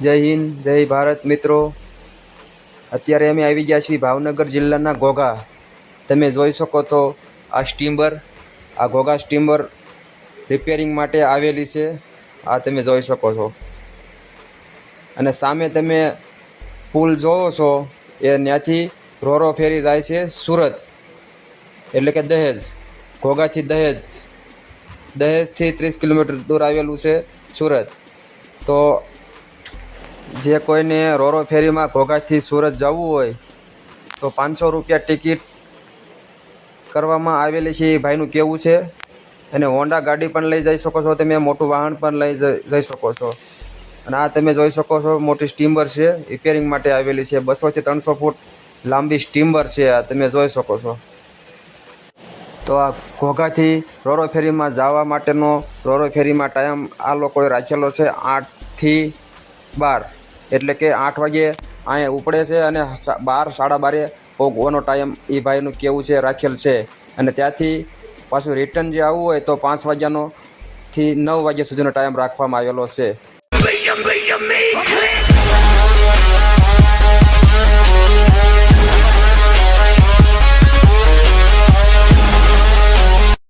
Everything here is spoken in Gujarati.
જય હિન્દ, જય ભારત મિત્રો. અત્યારે અમે આવી ગયા છીએ ભાવનગર જિલ્લાના ઘોઘા. તમે જોઈ શકો છો આ સ્ટીમર, આ ઘોઘા સ્ટીમર રિપેરિંગ માટે આવેલી છે. આ તમે જોઈ શકો છો. અને સામે તમે પુલ જોવો છો, એ ત્યાંથી રોરો ફેરી જાય છે સુરત. એટલે કે દહેજ. ઘોઘાથી દહેજ. દહેજથી ત્રીસ કિલોમીટર દૂર આવેલું છે સુરત. તો જે કોઈને રોરો ફેરીમાં ઘોઘાથી સુરત જવું હોય, તો પાંચસો રૂપિયા ટિકિટ કરવામાં આવેલી છે એ ભાઈનું કેવું છે. અને હોન્ડા ગાડી પણ લઈ જઈ શકો છો. તમે મોટું વાહન પણ લઈ જઈ શકો છો. અને આ તમે જોઈ શકો છો, મોટી સ્ટીમર છે. રિપેરિંગ માટે આવેલી છે. બસોથી ત્રણસો ફૂટ લાંબી સ્ટીમર છે. આ તમે જોઈ શકો છો. તો આ ઘોઘાથી રોરો ફેરીમાં જવા માટેનો રોરો ફેરીમાં ટાઈમ આ લોકોએ રાખેલો છે આઠથી બાર. એટલે કે આઠ વાગે અહીંયા ઉપડે છે અને બાર, સાડા બારે પહોંચવાનો ટાઈમ એ ભાઈનું કેવું છે, રાખેલ છે. અને ત્યાંથી પાછું રિટર્ન જે આવવું હોય તો પાંચ વાગ્યાનો થી નવ વાગ્યા સુધીનો ટાઈમ રાખવામાં આવેલો છે.